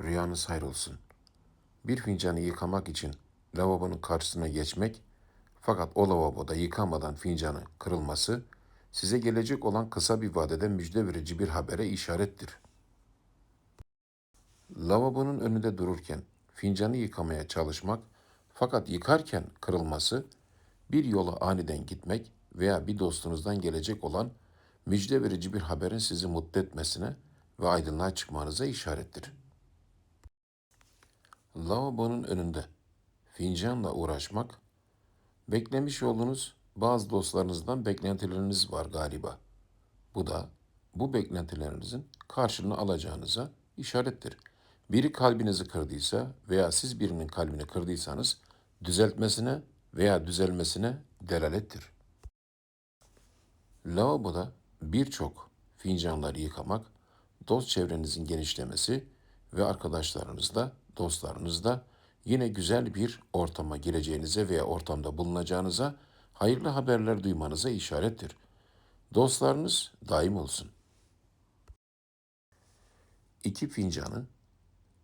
Rüyanız hayrolsun. Bir fincanı yıkamak için lavabonun karşısına geçmek fakat o lavaboda yıkamadan fincanı kırılması size gelecek olan kısa bir vadede müjde verici bir habere işarettir. Lavabonun önünde dururken fincanı yıkamaya çalışmak fakat yıkarken kırılması bir yola aniden gitmek veya bir dostunuzdan gelecek olan müjde verici bir haberin sizi mutlu etmesine ve aydınlığa çıkmanıza işarettir. Lavabonun önünde fincanla uğraşmak, beklemiş olduğunuz bazı dostlarınızdan beklentileriniz var galiba. Bu da bu beklentilerinizin karşılığını alacağınıza işarettir. Biri kalbinizi kırdıysa veya siz birinin kalbini kırdıysanız düzeltmesine veya düzelmesine delalettir. Lavaboda birçok fincanları yıkamak, dost çevrenizin genişlemesi ve arkadaşlarınızla, dostlarınızla yine güzel bir ortama gireceğinize veya ortamda bulunacağınıza, hayırlı haberler duymanıza işarettir. Dostlarınız daim olsun. İki fincanı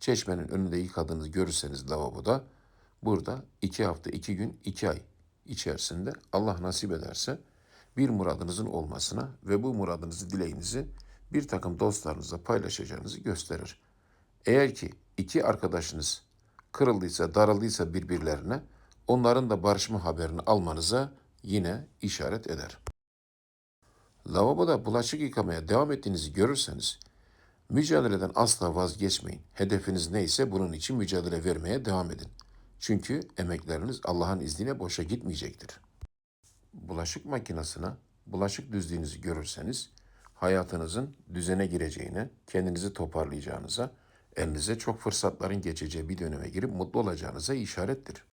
çeşmenin önünde yıkadığınızı görürseniz lavaboda, burada iki hafta, iki gün, iki ay içerisinde Allah nasip ederse bir muradınızın olmasına ve bu muradınızı, dileğinizi bir takım dostlarınızla paylaşacağınızı gösterir. Eğer ki iki arkadaşınız kırıldıysa, darıldıysa birbirlerine, onların da barışma haberini almanıza yine işaret eder. Lavaboda bulaşık yıkamaya devam ettiğinizi görürseniz, mücadeleden asla vazgeçmeyin. Hedefiniz neyse bunun için mücadele vermeye devam edin. Çünkü emekleriniz Allah'ın izniyle boşa gitmeyecektir. Bulaşık makinesine bulaşık düzdüğünüzü görürseniz, hayatınızın düzene gireceğine, kendinizi toparlayacağınıza, elinize çok fırsatların geçeceği bir döneme girip mutlu olacağınıza işarettir.